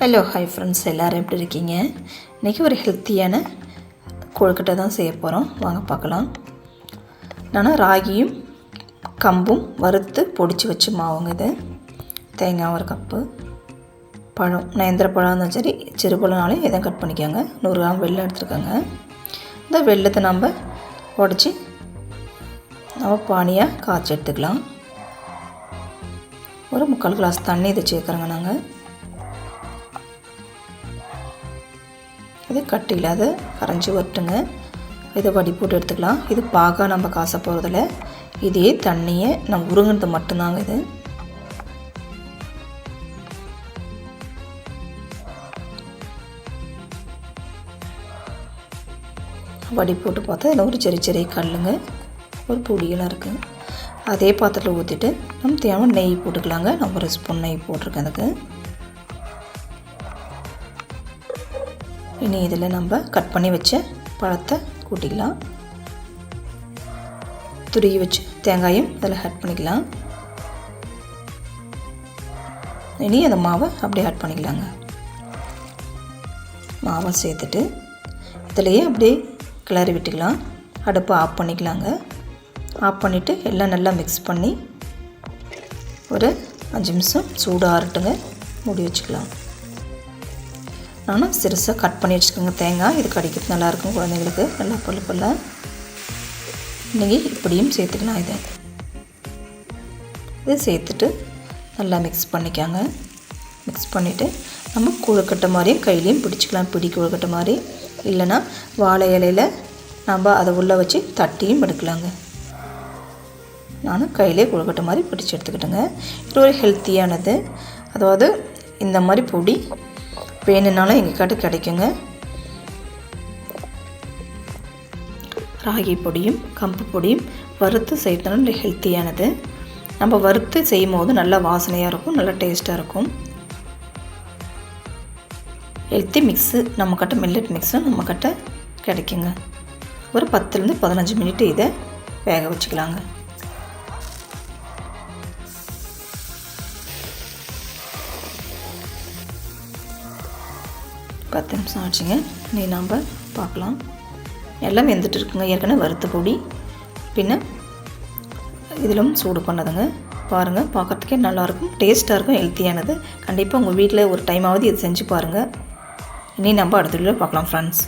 Hello hi friends எல்லோரும் எப்படி இருக்கீங்க? இன்றைக்கி ஒரு ஹெல்த்தியான கொழுக்கட்டை தான் செய்ய போகிறோம் வாங்க பார்க்கலாம். நான் ராகியும் கம்பும் வறுத்து பொடிச்சு வச்சு மாவுங்க இது. தேங்காய் ஒரு கப்பு. பழம் நேந்திர பழம் இருந்தாலும் சரி சிறு பழம்னாலும் இதை கட் பண்ணிக்கோங்க. நூறு கிராம் வெள்ளம் எடுத்துருக்கோங்க. இந்த வெள்ளத்தை நம்ம உடச்சி நம்ம பானியாக காய்ச்சி எடுத்துக்கலாம். ஒரு முக்கால் கிளாஸ் தண்ணி இதை சேர்க்குறோங்க நாங்கள் இது கட்டு இல்லாத கரைஞ்சி வரட்டுங்க. இதை வடி போட்டு எடுத்துக்கலாம். இது பாகா நம்ம காசை போகிறதில்ல இதே தண்ணியை நம்ம உருங்கினது மட்டும்தாங்க இது. வடி போட்டு பார்த்தா இதில் ஒரு செரி சிறிய கல்லுங்க ஒரு பொடியெல்லாம் இருக்குது அதே பாத்திரத்தில் ஊற்றிட்டு நம்ம தேவை நெய் போட்டுக்கலாங்க. நம்ம ஒரு ஸ்பூன் நெய் போட்டிருக்கேன் அதுக்கு. இனி இதில் நம்ம கட் பண்ணி வச்ச பழத்தை கூட்டிக்கலாம். துருகி வச்சு தேங்காயும் இதில் ஆட் பண்ணிக்கலாம். இனி அந்த மாவை அப்படியே ஆட் பண்ணிக்கலாங்க. மாவை சேர்த்துட்டு இதிலையே அப்படியே கிளறி விட்டுக்கலாம். அடுப்பை ஆஃப் பண்ணிக்கலாங்க. ஆஃப் பண்ணிவிட்டு எல்லாம் நல்லா மிக்ஸ் பண்ணி ஒரு அஞ்சு நிமிஷம் சூடாக ஆறட்டுங்க மூடி வச்சுக்கலாம். நானும் சிறுசாக கட் பண்ணி வச்சுக்கோங்க. தேங்காய் இது கடிக்கிறது நல்லாயிருக்கும் குழந்தைங்களுக்கு. நல்லா பல்லு பொல்ல நீங்கள் இப்படியும் சேர்த்துக்கலாம் இதை. இது சேர்த்துட்டு நல்லா மிக்ஸ் பண்ணிக்காங்க. மிக்ஸ் பண்ணிவிட்டு நம்ம கொழுக்கட்டை மாதிரியும் கையிலையும் பிடிச்சிக்கலாம். பிடி கொழுக்கட்டை மாதிரி. இல்லைன்னா வாழை இலையில் நம்ம அதை உள்ளே வச்சு தட்டியும் எடுக்கலாங்க. நானும் கையிலே கொழுக்கட்டை மாதிரி பிடிச்சி எடுத்துக்கிட்டேங்க. இது ஒரு ஹெல்த்தியானது அதாவது இந்த மாதிரி பொடி வேணும்னாலும் எங்கள் கிட்ட கிடைக்குங்க. ராகி பொடியும் கம்பு பொடியும் வறுத்து செய்யறதுனால ஹெல்த்தியானது நம்ம வறுத்து செய்யும் போது நல்லா வாசனையாக இருக்கும் நல்லா டேஸ்ட்டாக இருக்கும். ஹெல்த்தி மிக்ஸு நம்மக்கிட்ட மில்லட் மிக்ஸும் நம்மக்கிட்ட கிடைக்குங்க. ஒரு பத்துலேருந்து பதினஞ்சு மினிட் இதை வேக வச்சுக்கலாங்க. பத்து நிமிஷம் ஆச்சுங்க. நீ நாம் பார்க்கலாம் எல்லாம் வெந்துட்டு இருக்குங்க. ஏற்கனவே வறுத்த பொடி. பின்ன இதிலும் சூடு பண்ணதுங்க. பாருங்கள் பார்க்குறதுக்கே நல்லாயிருக்கும் டேஸ்ட்டாக இருக்கும் ஹெல்த்தியானது கண்டிப்பாக உங்கள் வீட்டில் ஒரு டைமாவது இது செஞ்சு பாருங்கள் இனி நம்ம அடுத்த வீடியோவில் பார்க்கலாம் ஃப்ரெண்ட்ஸ்